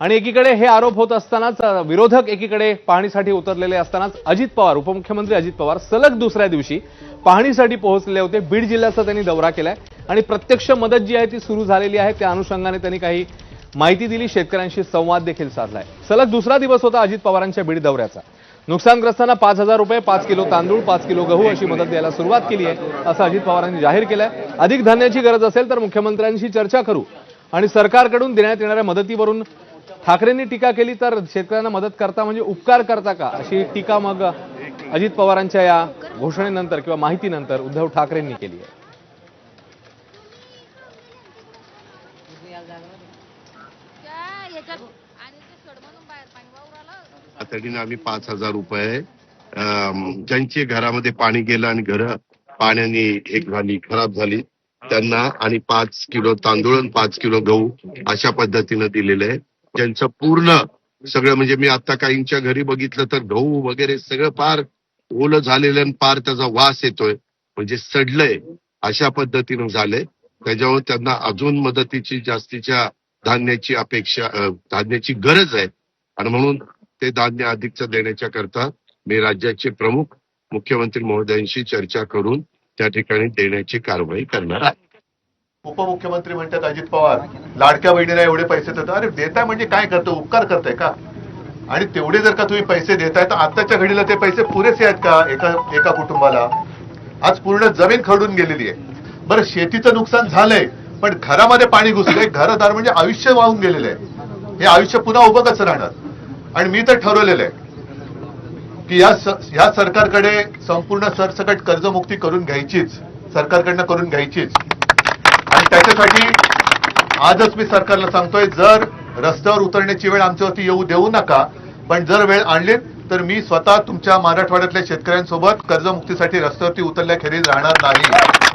आणि एकीकडे हे आरोप होत असतानाच विरोधक एकीकडे पाहणीसाठी उतरलेले असतानाच अजित पवार उपमुख्यमंत्री अजित पवार सलग दुसऱ्या दिवशी पाहणीसाठी पोहोचलेले होते. बीड जिल्ह्याचा त्यांनी दौरा केलाय. आणि प्रत्यक्ष मदत जी आहे ती सुरू झालेली आहे. त्या अनुषंगाने त्यांनी काही माहिती दिली. शेतकऱ्यांशी संवाद देखील साधलाय. सलग दुसरा दिवस होता अजित पवारांच्या बीड दौऱ्याचा. नुकसानग्रस्तांना पाच हजार रुपये पाच किलो तांदूळ पाच किलो गहू अशी मदत द्यायला सुरुवात केली आहे असं अजित पवारांनी जाहीर केलंय. अधिक धान्याची गरज असेल तर मुख्यमंत्र्यांशी चर्चा करू. आणि सरकारकडून देण्यात येणाऱ्या मदतीवरून ठाकरेंनी टीका केली तर शेतकऱ्यांना मदत करता म्हणजे उपकार करता का? अशी टीका मग अजित पवारांच्या या घोषणेनंतर किंवा माहितीनंतर उद्धव ठाकरेंनी केली आहे. तातडीनं आम्ही पाच हजार रुपये ज्यांचे घरामध्ये पाणी गेलं आणि घर पाण्याने एक झाली खराब झाली त्यांना आणि पाच किलो तांदूळ आणि पाच किलो गहू अशा पद्धतीनं दिलेले आहे ज्यांचं पूर्ण सगळं म्हणजे मी आता काहींच्या घरी बघितलं तर गहू वगैरे सगळं पार ओलं झालेलं आणि पार त्याचा वास येतोय म्हणजे सडलंय अशा पद्धतीनं झालंय. त्याच्यावर त्यांना अजून मदतीची जास्तीच्या धान्याची अपेक्षा धान्याची गरज आहे. आणि म्हणून ते धान्य अधिकचं देण्याच्या करता मी राज्याचे प्रमुख मुख्यमंत्री महोदयांशी चर्चा करून त्या ठिकाणी देण्याची कारवाई करणार आहे. उपमुख्यमंत्री म्हणतात अजित पवार लाडक्या बहिणीला एवढे पैसे देतात. अरे देताय म्हणजे काय करतो? उपकार करताय का? आणि तेवढे जर का तुम्ही पैसे देताय तर आताच्या घडीला ते पैसे पुरेसे आहेत का एका एका कुटुंबाला? आज पूर्ण जमीन खडून गेलेली आहे. बरं शेतीचं नुकसान झालंय पण घरामध्ये पाणी घुसलंय. घरदार म्हणजे आयुष्य वाहून गेलेलं आहे. हे आयुष्य पुन्हा उभं कसं राहणार? आणि मी तर ठरवलेलं आहे की या या सरकारकडे संपूर्ण सरसकट कर्जमुक्ती करून घ्यायचीच सरकारकडनं करून घ्यायचीच. त्याच्यासाठी आजच मी सरकारला सांगतोय जर रस्त्यावर उतरण्याची वेळ आमच्यावरती येऊ देऊ नका पण जर वेळ आणली तर मी स्वतः तुमच्या मराठवाड्यातल्या शेतकऱ्यांसोबत कर्जमुक्तीसाठी रस्त्यावरती उतरल्याखेरीज राहणार नाही.